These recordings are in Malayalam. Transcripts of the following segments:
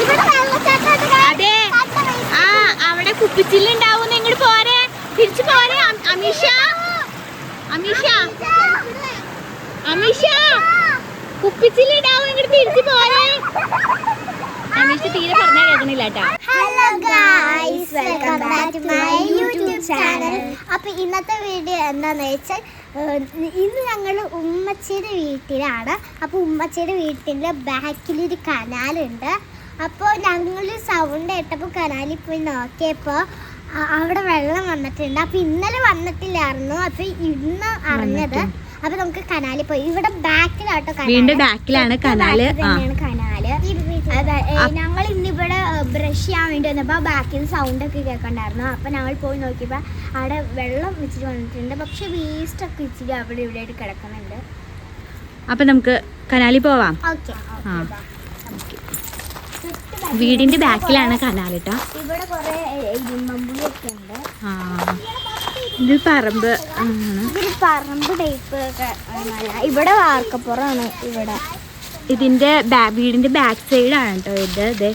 ഇവിടെ വെള്ളച്ചാട്ടം അതെ. ആ അവിടെ കുപ്പിച്ചില്ലുണ്ടാവും. ഇങ്ങോട്ട് പോരെ. തിരിച്ചു പോരെ. അമീഷ. അമീഷ. അമീഷ. കുപ്പിച്ചില്ലുണ്ടാവും. ഇങ്ങോട്ട് തിരിച്ചു പോരെ. അമീഷ തീരെ പറഞ്ഞാൽ കേൾക്കണില്ല കേട്ടോ. Hello guys welcome back to my YouTube channel. അപ്പോൾ ഇന്നത്തെ വീഡിയോ എന്താണെന്ന് വെച്ചാൽ ഇന്ന് ഞങ്ങൾ ഉമ്മച്ചിയുടെ വീട്ടിലാണ്. അപ്പോൾ ഉമ്മച്ചിയുടെ വീട്ടിന്റെ ബാക്കിലൊരു കനാലുണ്ട്. അപ്പോൾ ഞങ്ങൾ സൗണ്ട് കേട്ടപ്പോൾ കനാലിൽ പോയി നോക്കിയപ്പോൾ അവിടെ വെള്ളം വന്നിട്ടുണ്ട്. അപ്പോൾ ഇന്നലെ വന്നിട്ടില്ലായിരുന്നു. അപ്പോൾ ഇന്ന് അറിഞ്ഞത് അപ്പോൾ നമുക്ക് കനാലിൽ പോയി. ഇവിടെ ബാക്കിലാട്ടോ വീണ്ടും ബാക്കിലാണ് കനാല്. ഞങ്ങൾ ഇന്നിവിടെ ബ്രഷ് ചെയ്യാൻ വേണ്ടി വന്നപ്പോൾ ബാക്കിൽ സൗണ്ട് ഒക്കെ കേൾക്കണ്ടായിരുന്നു. അപ്പോൾ ഞങ്ങൾ പോയി നോക്കിയപ്പോൾ അവിടെ വെള്ളം വെച്ചിട്ട് വന്നിട്ടുണ്ട്. പക്ഷെ വേസ്റ്റ് ഒക്കെ ഇച്ചിരി അവിടെ ഇവിടെ ആയിട്ട് കിടക്കുന്നുണ്ട്. അപ്പൊ നമുക്ക് കനാലിൽ പോവാം. വീടിന്റെ ബാക്കിലാണ് കനാലിട്ടോ ഇവിടെ ഇവിടെ കുറെ ഒക്കെ ഉണ്ട്. ഇത് പറമ്പ്. ഇതൊരു പറമ്പ് ടൈപ്പ് ഇവിടെ വാർക്കപ്പുറമാണ് ഇവിടെ. ഇതിന്റെ വീടിന്റെ ബാക്ക് സൈഡാണ് കേട്ടോ ഇത്. അതെ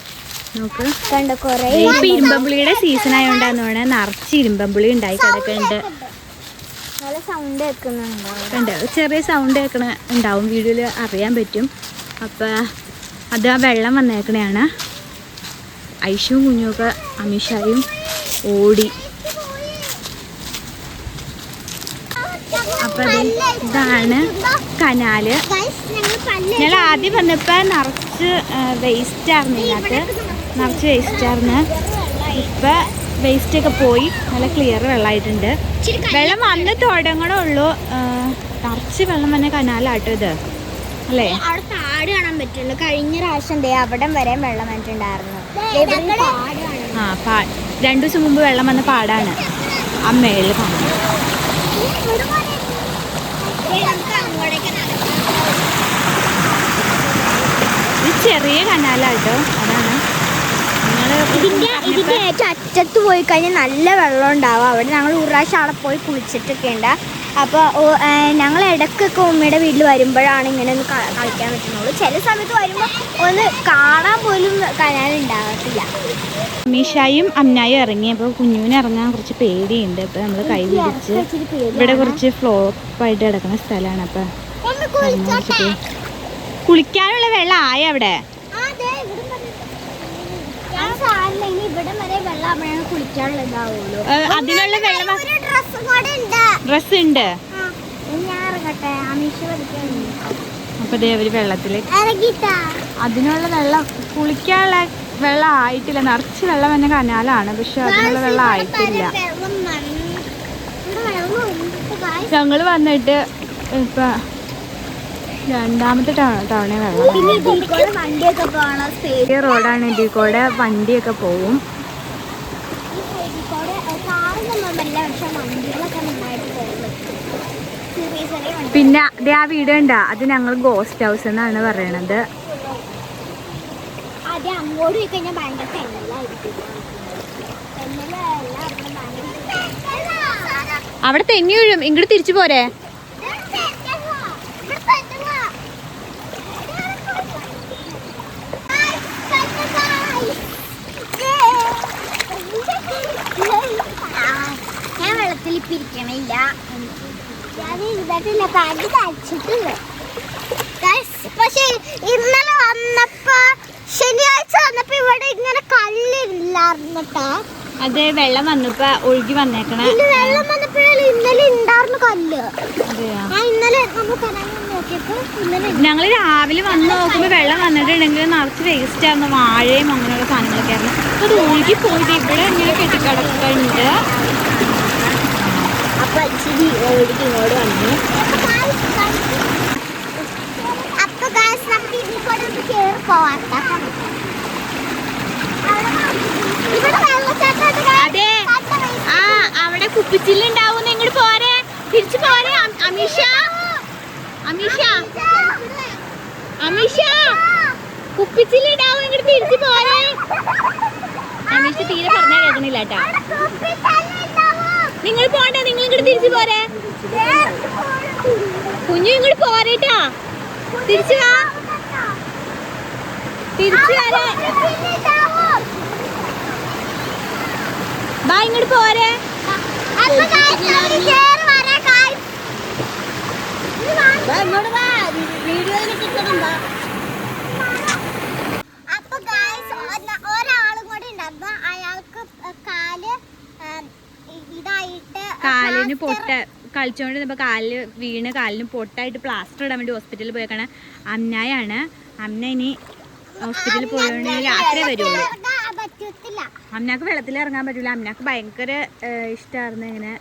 നോക്ക്. കണ്ട കുറെ ഇപ്പൊ ഇരുമ്പമ്പുളിയുടെ സീസൺ ആയതുകൊണ്ടാന്ന് നിറച്ച് ഇരുമ്പമ്പുളി ഉണ്ടായി കിടക്കുന്നുണ്ട്. നല്ല സൗണ്ട് കേൾക്കുന്നുണ്ടോ ചെറിയ സൗണ്ട് കേൾക്കണ ഉണ്ടാവും. വീഡിയോയിൽ അറിയാൻ പറ്റും. അപ്പം അത് ആ വെള്ളം വന്നേക്കണെയാണ്. ഐഷും കുഞ്ഞുമൊക്കെ അമിഷായും ഓടി. അപ്പം ഇതാണ് കനാല് ഞങ്ങൾ ആദ്യം വന്നപ്പോൾ നിറച്ച് വേസ്റ്റ് ആയിരുന്നു ഇതിനകത്ത്. നിറച്ച് വേസ്റ്റ് ആയിരുന്നു. ഇപ്പം വേസ്റ്റ് ഒക്കെ പോയി. നല്ല ക്ലിയർ വെള്ളമായിട്ടുണ്ട്. വെള്ളം വന്ന് തുടങ്ങണേ ഉള്ളൂ. നിറച്ച് വെള്ളം വന്ന കനാലാട്ടോ ഇത്. അല്ലേ? അവിടെ താട് കാണാൻ പറ്റുള്ളൂ. കഴിഞ്ഞ പ്രാവശ്യം അവിടെ വരെ വെള്ളം വന്നിട്ടുണ്ടായിരുന്നു. പാട്. ആ പാ രണ്ടു ദിവസം മുമ്പ് വെള്ളം വന്ന പാടാണ്. അമ്മയിൽ മേളിൽ കാണുന്നത് ദേ നമുക്ക് അങ്ങോട്ടേക്ക് നടക്കാം. ഇത് ചെറിയ കനാലാട്ടോ. അതാണ്. ഇതിന്റെ ഇതിന്റെ ഏറ്റവും അറ്റത്ത് പോയി കഴിഞ്ഞാൽ നല്ല വെള്ളം ഉണ്ടാവും. അവിടെ ഞങ്ങൾ ഒരു പ്രാവശ്യം അവിടെ പോയി കുളിച്ചിട്ടൊക്കെ ഉണ്ട്. അപ്പോൾ ഞങ്ങൾ ഇടയ്ക്കൊക്കെ ഉമ്മയുടെ വീട്ടിൽ വരുമ്പോഴാണ് ഇങ്ങനെ ഒന്ന് കളിക്കാൻ പറ്റുന്നുള്ളൂ. ചില സമയത്ത് വരുമ്പോൾ ഒന്ന് കാണാൻ പോലും കാണാൻ ഉണ്ടാകത്തില്ല. മീഷായും അമ്നായും ഇറങ്ങിയപ്പോൾ കുഞ്ഞുവിനെ ഇറങ്ങാൻ കുറച്ച് പേടിയുണ്ട്. അപ്പോൾ നമ്മൾ കൈ പിടിച്ച് ഇവിടെ കുറച്ച് ഫ്ലോപ്പായിട്ട് കിടക്കുന്ന സ്ഥലമാണ്. അപ്പം കുളിക്കാനുള്ള വെള്ളം ആയ അവിടെ? അതിനുള്ള വെള്ളം ഡ്രസ് ഉണ്ട് ആ, ദേവര് വെള്ളത്തിൽ അതിനുള്ള വെള്ളം കുളിക്കാനുള്ള വെള്ളം ആയിട്ടില്ല. നിറച്ച് വെള്ളം വന്ന കനാലാണ്. പക്ഷെ അതിനുള്ള വെള്ളം ആയിട്ടില്ല. ഞങ്ങൾ വന്നിട്ട് ഇപ്പൊ രണ്ടാമത്തെ തവണ വെള്ളം റോഡാണ് ഇതിൽ കൂടെ വണ്ടിയൊക്കെ പോവും ഈ സൈഡിൽ കൂടെ കാറിനൊന്നും വല്ല പക്ഷെ വണ്ടികളൊക്കെ നന്നായിട്ട് പോകും ചെറിയ ചെറിയ വണ്ടി പിന്നെ ദേ ആ വീട് ഉണ്ടാ അത് ഞങ്ങൾ ഗോസ്റ്റ് ഹൗസ് എന്നാണ് പറയണത്. അവിടെ തെന്നി വീഴും. ഇങ്ങോട്ട് തിരിച്ചു പോരെ. ഞാൻ വെള്ളത്തിൽ ഇപ്പൊ പക്ഷെ ഇന്നലെ വന്നപ്പോ ശനിയാഴ്ച വന്നപ്പോ ഇവിടെ ഇങ്ങനെ കല്ലില്ലായിരുന്നു അതെ വെള്ളം വന്നപ്പോ ഒഴുകി വന്നേക്കണ. വെള്ളം വന്നപ്പോഴല്ലേ ഇന്നലെ ഉണ്ടായിരുന്നു കല്ല്. ഇന്നലെ ഞങ്ങൾ രാവിലെ വന്ന് നോക്കുമ്പോൾ വെള്ളം വന്നിട്ടുണ്ടെങ്കിൽ നിറച്ച് വേസ്റ്റ് ആയിരുന്നു. വാഴയും അങ്ങനെയുള്ള സാധനങ്ങളൊക്കെ ആയിരുന്നു. അത് ഒഴുകി പോയിട്ട് ഇവിടെ ഇങ്ങനെ കെട്ടിക്കിടക്കുന്നുണ്ട് അപ്പൊ ഇച്ചിരി ഓടിക്ക് ഇങ്ങോട്ട് വന്നു. അപ്പൊ ഗായ്സ് നമുക്ക് ഇതിൽ കൂടെ ഒന്ന് കേറി വെള്ളച്ചാട്ടം അതെ. ആ അവിടെ കുപ്പിച്ചില്ലുണ്ടാവും ഇങ്ങോട്ട് പോരെ. തിരിച്ചു പോരെ അമീഷ. അമീഷ. അമീഷ. അമീഷ കുപ്പിച്ചില്ലുണ്ടാവും ഇങ്ങോട്ട് തിരിച്ചു പോരെ. അമീഷ തീരെ പറഞ്ഞാൽ കേൾക്കണില്ല കേട്ടാ. നിങ്ങൾ പോണ്ട നിങ്ങൾ ഇങ്ങോട്ട് തിരിച്ചു പോരെ. കുഞ്ഞു ഇങ്ങോട്ട് പോരേട്ടാ. തിരിച്ചു വാ. തിരിച്ചു വരെ ബാ ഇങ്ങോട്ട് പോരെ. അപ്പൊ guys, നമ്മൾ കേറി വരാം guys. ഇത് വാ. അപ്പൊ guys, ഒന്ന- ഒരാളും കൂടി ഉണ്ടായിരുന്നു അയാൾക്ക് കാൽ ആം, ഇ- ഇതായിട്ട് കാലിന് പൊട്ട കളിച്ചോണ്ടിരുന്നപ്പോ കാലിൽ വീണ് കാലിന് പൊട്ടായിട്ട് പ്ലാസ്റ്റർ ഇടാൻ വേണ്ടി ഹോസ്പിറ്റലിൽ പോയേക്കണ. അമ്നായാണ്. അമ്ന ഇനി ഹോസ്പിറ്റലിൽ പോയോണ്ട് രാത്രി വരുള്ളൂ. അമ്നാക്ക് വെള്ളത്തിൽ ഇറങ്ങാൻ പറ്റൂല. അമ്നാക്ക് ഭയങ്കര ഇഷ്ടമായിരുന്നു ഇങ്ങനെ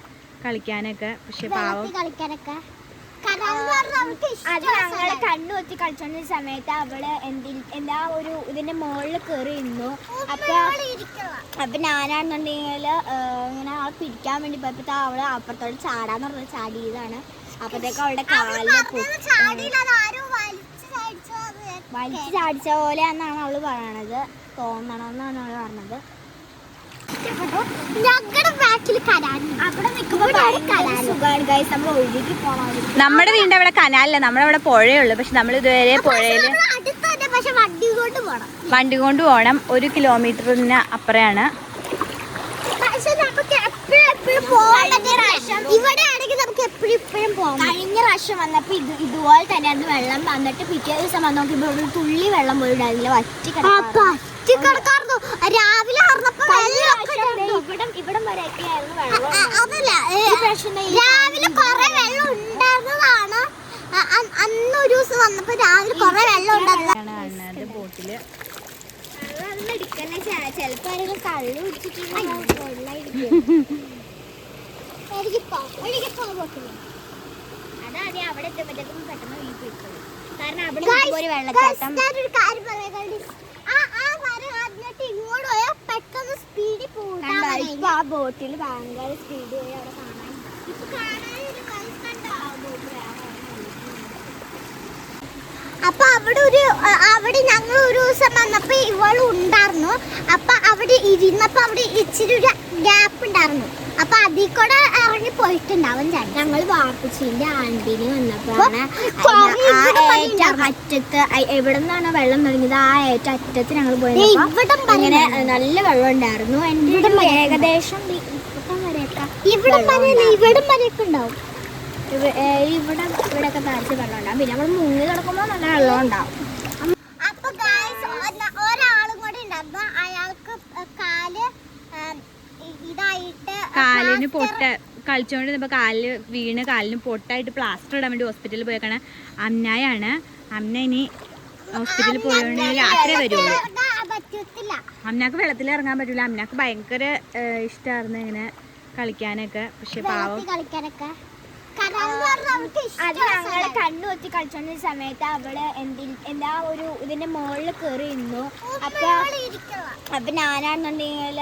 കളിക്കാനൊക്കെ. പക്ഷെ പാവം അത് ഞങ്ങൾ കണ്ണു പൊത്തി കളിച്ചോണ്ടിരുന്ന സമയത്ത് അവൾ എന്തി എന്താ ഒരു ഇതിന്റെ മുകളിൽ കയറി നിന്നു അപ്പൊ. അപ്പൊ ഞാനാണെന്നുണ്ടെങ്കിൽ ഇങ്ങനെ അവളെ പിടിക്കാൻ വേണ്ടി പോയപ്പോ അവൾ അപ്പുറത്തോട്ട് ചാടാന്ന് പറഞ്ഞ ചാടിയതാണ്. അപ്പത്തേക്ക് അവളുടെ അത് വലിച്ചു ചാടിച്ച പോലെ എന്നാണ് അവൾ പറയണത്. തോന്നണമെന്നാണ് അവൾ പറഞ്ഞത്. ഞങ്ങളുടെ ബാക്കിൽ അവിടെ നിൽക്കുമ്പോ സുഖമാണ് ഗൈസ് നമ്മൾ ഒഴുകി നമ്മുടെ വീണ്ട അവിടെ കനാലില്ല. നമ്മുടെ അവിടെ പുഴയുള്ളൂ പക്ഷെ നമ്മൾ ഇതുവരെ പുഴയിൽ അടുത്ത് തന്നെ. പക്ഷെ വണ്ടി കൊണ്ട് പോണം. വണ്ടി കൊണ്ട് പോകണം. ഒരു കിലോമീറ്ററിന് അപ്പുറയാണ്. പക്ഷെ നമുക്ക് എപ്പോഴും എപ്പോഴും പോകാൻ പറ്റിയ ഇവിടെ ആണെങ്കിൽ നമുക്ക് എപ്പോഴും ഇപ്പോഴും പോകാം കഴിഞ്ഞ പ്രാവശ്യം വന്നപ്പോ ഇത് ഇതുപോലെ തന്നെ അത് വെള്ളം വന്നിട്ട് പിറ്റേ ദിവസം വന്ന് നോക്കിയപ്പോൾ ഒരു തുള്ളി വെള്ളം ഉണ്ടായിരുന്നില്ല വറ്റി കിടക്കാറ്. കിടക്കാർന്നു രാവിലെ ആർന്നപ്പോ വെള്ളമൊക്കെ ഉണ്ടായിരുന്നു. ഇവിടം ഇവിടം വരെയൊക്കെ ആയിരുന്നു വെള്ളം ആ, അതല്ല ഏ, രാവിലെ കൊറേ വെള്ളം ഉണ്ടായിരുന്നതാണ് അ- അ- അന്ന് ഒരു ദിവസം വന്നപ്പോ രാവിലെ കൊറേ വെള്ളം ഉണ്ടായിരുന്നു കാണുന്നത് ബോട്ടിൽ അതൊന്നും എടുക്കല്ലേ ചിലപ്പോ ആരെങ്കിലും കള്ളു കുടിച്ചിട്ടുണ്ടെങ്കിൽ ഒഴുകിപ്പോ ഒഴുകിപ്പോ പോട്ടില്ല അതാദ്യം അവിടെ എത്തുമ്പോഴത്തേക്കും പെട്ടെന്ന് വീട്ടിൽ പോയിക്കോളും കാരണം അവിടെ Guys, നിൽക്കുമ്പോ ഒരു guys, വെള്ളച്ചാട്ടം ഞാനൊരു കാര്യം പറയാം guys. ആ ആ മരം ആദ്യമായിട്ട് ഇങ്ങോട്ട് പോയാൽ പെട്ടെന്ന് സ്പീഡിൽ കണ്ടോ ഇപ്പൊ പോകാൻ ആ ബോട്ടിൽ ഭയങ്കര സ്പീഡ് പോയി അവിടെ കാണാൻ. ഇപ്പൊ കാണാനൊരു guys കണ്ടോ? ആ boat വേറെ അപ്പൊ അവിടെ ഒരു അവിടെ ഞങ്ങൾ ഒരു ദിവസം വന്നപ്പോ ഇവൾ ഉണ്ടായിരുന്നു. അപ്പൊ അവിടെ ഇരുന്നപ്പോ അവിടെ ഇച്ചിരി ഒരു ഗ്യാപ്പ് ഉണ്ടായിരുന്നു. അപ്പൊ അതിൽ കൂടെ ഇറങ്ങി പോയിട്ടുണ്ടാവും ചേട്ടൻ. ഞങ്ങൾ വാപ്പച്ചിന്റെ ആണ്ടിന് വന്നപ്പോഴാണ് അറ്റത്ത് എവിടെ നിന്നാണ് വെള്ളം തുടങ്ങിയത് ആ ഏറ്റ അറ്റത്ത് ഞങ്ങൾ പോയത് അങ്ങനെ ഇങ്ങനെ നല്ല വെള്ളം ഉണ്ടായിരുന്നു. വരെ ഏകദേശം ഇവിടെ വരെ. ഇവിടം വരെയൊക്കെ ഉണ്ടാവും. ഇവിടെ ഇവിടെയൊക്കെ താഴ്ച വെള്ളം ഉണ്ടാവും പിന്നെ നമ്മൾ മുങ്ങി കിടക്കുമ്പോൾ നല്ല വെള്ളം ഉണ്ടാവും അപ്പൊ ഒരാളും കൂടി ഉണ്ടായിരുന്നു അയാൾക്ക് കാൽ ഇതായിട്ട് കാലിന് പൊട്ട കളിച്ചോണ്ടിരുന്നപ്പോ കാലിൽ വീണ് കാലിന് പൊട്ടായിട്ട് പ്ലാസ്റ്റർ ഇടാൻ വേണ്ടി ഹോസ്പിറ്റലിൽ പോയേക്കണ അമ്നായാണ്. അമ്ന ഇനി ഹോസ്പിറ്റലിൽ പോയോണ്ട് രാത്രി വരുള്ളൂ. അമ്നാക്ക് വെള്ളത്തിൽ ഇറങ്ങാൻ പറ്റൂല. അമ്നാക്ക് ഭയങ്കര ഇഷ്ടമായിരുന്നു ഇങ്ങനെ കളിക്കാനൊക്കെ. പക്ഷെ പാവം കളിക്കാനൊക്കെ. അത് ഞങ്ങൾ. കണ്ണു വെച്ച് കളിച്ചോണ്ടിരുന്ന സമയത്ത് അവൾ എന്തിൽ എന്താ ഒരു ഇതിന്റെ മുകളിൽ കയറി നിന്നു അപ്പൊ. അപ്പൊ ഞാനാണെന്നുണ്ടെങ്കിൽ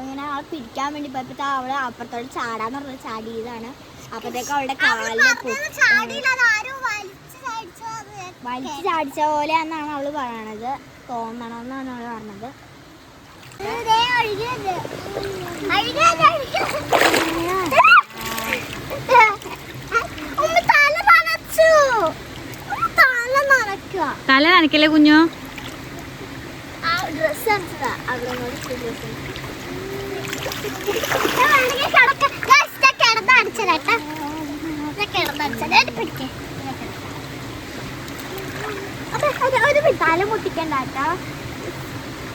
ഇങ്ങനെ അവളെ പിടിക്കാൻ വേണ്ടി പോയപ്പോ അവൾ അപ്പുറത്തോട്ട് ചാടാന്ന് പറഞ്ഞ ചാടിയതാണ്. അപ്പത്തേക്ക് അവളുടെ ആരോ വലിച്ച് ചാടിച്ചു പോലെ എന്നാണ് അവൾ പറയണത്. തോന്നണമെന്നാണ് അവൾ പറഞ്ഞത്. അഴുകിയത് ഒഴുകിയത്. തല നനക്കല്ലേ കുഞ്ഞു?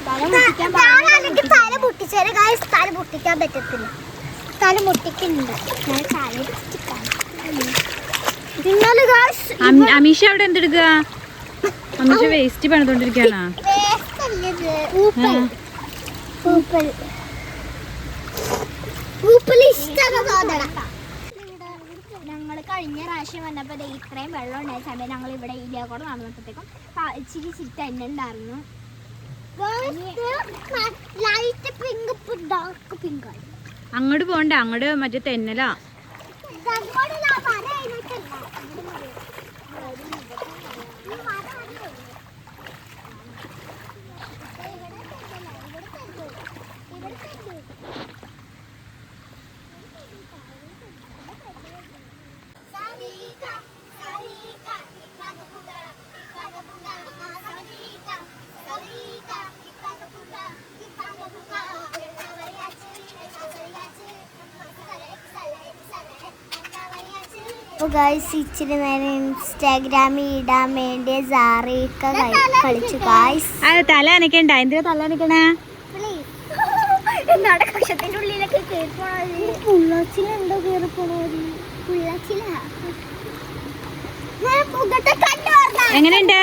തല ഞാനാണെങ്കിൽ തല മുട്ടിച്ചേരെ ഗായ്സ് തല മുട്ടിക്കാൻ പറ്റത്തില്ല. തല മുട്ടിക്കുന്നുണ്ട് ഞാൻ തല അം- അമീഷ അവിടെ എന്തെടുക്ക അമീഷ വേസ്റ്റ് തോന്നണം ഞങ്ങൾ കഴിഞ്ഞ പ്രാവശ്യം വന്നപ്പോൾ ദേ ഇത്രയും വെള്ളം ഉണ്ടായ സമയം ഞങ്ങൾ ഇവിടെ ഇതിലെ കൂടെ നടന്നപ്പോഴത്തേക്കും ഇച്ചിരി ഇച്ചിരി തന്നെ ഉണ്ടായിരുന്നു. ലൈറ്റ് പിങ്ക് ഡാർക്ക് പിങ്ക് ആയി അങ്ങോട്ട് പോണ്ട അങ്ങോട്ട് മറ്റേ തെന്നലാ. സരിക, സരിക, ഗായ്സ് ഇച്ചിരി നേരം ഇൻസ്റ്റാഗ്രാമിൽ ഇടാൻ വേണ്ടി സാറിയൊക്കെ കളിച്ചു. ഗായ്സ് അത് തല അനക്കണ്ട? എന്തിനാ തല അനക്കണേ? ഉള്ളിലൊക്കെ എങ്ങനെയുണ്ട്?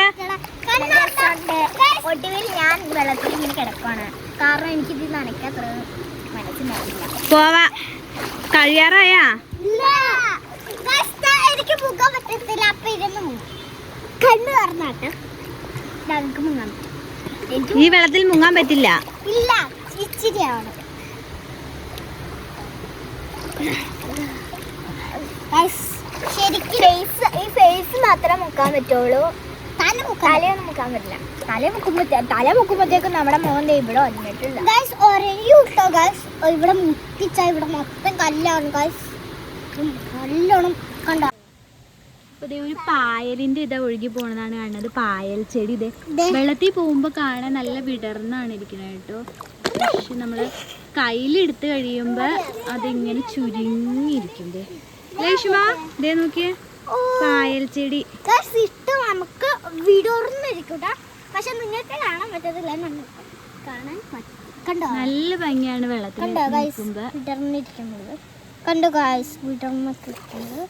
ഒടുവിൽ ഞാൻ വെള്ളത്തിൽ ഇങ്ങനെ കിടക്കുവാണ്. കാരണം എനിക്ക് ഇത് നനയ്ക്കത്ര മനസ്സിലായില്ല. പോവാ. കഴിയാറായാ ഇല്ല Guys, ദാ എനിക്ക് മുഖം പറ്റത്തില്ല അപ്പൊ ഇരുന്ന് മുങ്ങും. കണ്ണ് തുറന്നാട്ട് നമുക്ക് ഈ വെള്ളത്തിൽ മുങ്ങാൻ പറ്റില്ല. ഇല്ല ഇച്ചിരിയാണ് Guys, ശരിക്കും ഫേസ് ഈ ഫേസ് മാത്രമേ മുക്കാൻ പറ്റുള്ളൂ. തല തലയൊന്നും മുക്കാൻ പറ്റില്ല. തല മുക്കുമ്പോ തല മുക്കുമ്പോഴത്തേക്കും നമ്മുടെ ഇവിടെ വന്നിട്ടുണ്ട് ഗൈസ് ഒരഞ്ഞു കിട്ടോ ഗൈസ് ഇവിടെ മുട്ടിച്ച ഇവിടെ മൊത്തം കല്ലാണ് ഗൈസ് നല്ലോണം ദേ ഒരു പായലിന്റെ ഇതാ ഒഴുകി പോണതാണ് കാണുന്നത്. പായൽ ചെടി ഇതേ. വെള്ളത്തിൽ പോകുമ്പോ കാണാൻ നല്ല വിടർന്നാണ് ഇരിക്കുന്നത് കേട്ടോ. പക്ഷെ നമ്മൾ കയ്യിലെടുത്ത് കഴിയുമ്പോ അതിങ്ങനെ ചുരുങ്ങിയിരിക്കും ദേ. രേഷ്മ ദേ നോക്കിയേ. പായൽ ചെടി. ഇട്ട് നമുക്ക് വിടർന്നിരിക്കൂട്ടാ. പക്ഷെ നിങ്ങൾക്ക് കാണാൻ പറ്റത്തില്ല കാണാൻ കണ്ടോ? നല്ല ഭംഗിയാണ് വെള്ളത്തിൽ കണ്ടോ വിടർന്നിരിക്കുന്നത്. കണ്ടോ ഗൈസ് വിടർന്നിരിക്കുന്നത്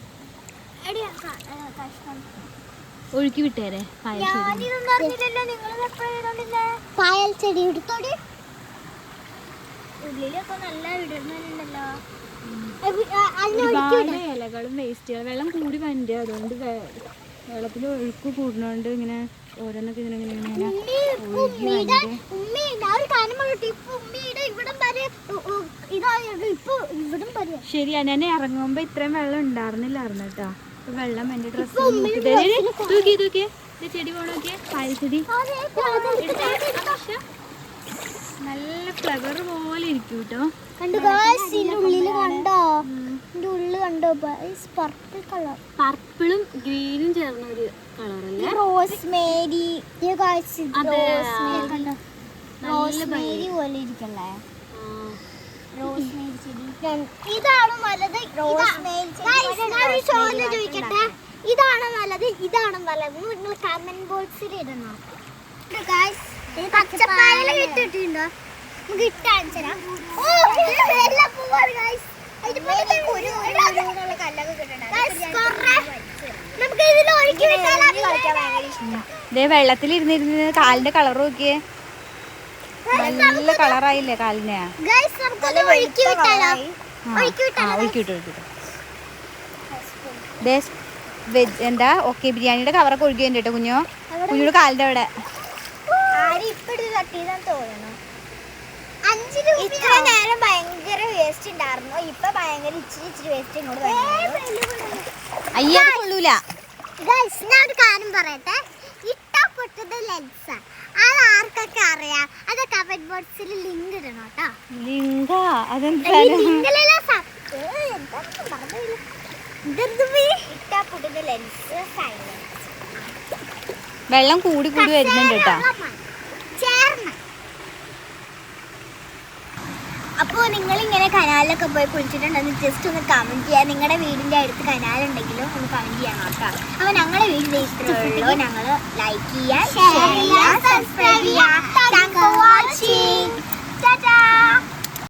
ഒഴുക്കി വിട്ടേരെ പായൽ ചെടി. പായൽ ചെടി എടുത്തോടി ഉള്ളിലൊക്കെ നല്ല ഒരുപാട് ഇലകളും വേസ്റ്റുകളും വെള്ളം കൂടി വരണ്ട? അതുകൊണ്ട് വെള്ളത്തിൽ ഒഴുക്ക് കൂടുന്നോണ്ട് ഇങ്ങനെ ഓരോന്നൊക്കെ ഇങ്ങനെ ഇങ്ങനെ ഇങ്ങനെ ശരിയാ ഞാൻ ഇറങ്ങുമ്പോ ഇത്രയും വെള്ളം ഉണ്ടായിരുന്നില്ലായിരുന്നു കേട്ടോ വെള്ളം എന്റെ ഡ്രസ്സ് തൂക്കി തൂക്കി. ചെടി പോണ പാരിച്ചെടി നല്ല ഫ്ലവർ പോലെ ഇരിക്കും കേട്ടോ കണ്ടു ഉള്ളിൽ കണ്ടോ? പർപ്പിൾ കളർ പർപ്പിളും ഗ്രീനും ചേർന്ന ഒരു കളറല്ലേ റോസ് മേരി റോസ് മേരി പോലെ ഇരിക്കല്ലേ? റോസ് ഇതാണ് നല്ലത്. ചോദ്യം ചോദിക്കട്ടെ? ഇതാണ് നല്ലത്. ഇതാണ് നല്ലത്. നിങ്ങൾ കമന്റ് ബോക്സിൽ ഇടണം. പച്ചപ്പായല കിട്ടിട്ടുണ്ടോ നമുക്ക് കാലിന്റെ കളർ നോക്കിയേ. നല്ല കളറായില്ലേ കാലിന്? എന്താ ഓക്കെ ബിരിയാണിയുടെ കവറൊക്കെ ഒഴുകി കേട്ടോ കുഞ്ഞോ? കുഞ്ഞുടെ കാലിന്റെ അവിടെ. ഇത്ര നേരം ഭയങ്കര വേസ്റ്റ് ഉണ്ടായിരുന്നു. ഇപ്പൊ ഭയങ്കര ഇച്ചിരി ഇച്ചിരി വേസ്റ്റ് ഇങ്ങോട്ട് അയ്യാ കൊള്ളൂല. ഗൈസ് ഞാൻ ഒരു കാര്യം പറയട്ടെ? ഇട്ട പൊട്ടത് ലെൻസ് അത് ആർക്കൊക്കെ അറിയാം? അത് കമന്റ് ബോക്സിൽ ലിങ്ക് ഇടണം കേട്ടോ. അതെന്താ വെള്ളം കൂടി കൂടി വരുന്നുണ്ട് കേട്ടോ. ഇങ്ങനെ കനാലിലൊക്കെ പോയി കുളിച്ചിട്ടുണ്ടെന്ന് ജസ്റ്റ് ഒന്ന് കമന്റ് ചെയ്യാം. നിങ്ങളുടെ വീടിന്റെ അടുത്ത് കനാലുണ്ടെങ്കിലും ഒന്ന് കമന്റ് ചെയ്യാൻ നോക്കാം. അപ്പോൾ ഞങ്ങളുടെ വീടിന്റെ ഇഷ്ടമുള്ളൂ ഞങ്ങൾ ലൈക്ക് ചെയ്യാം ഷെയർ സബ്സ്ക്രൈബ് ചെയ്യുക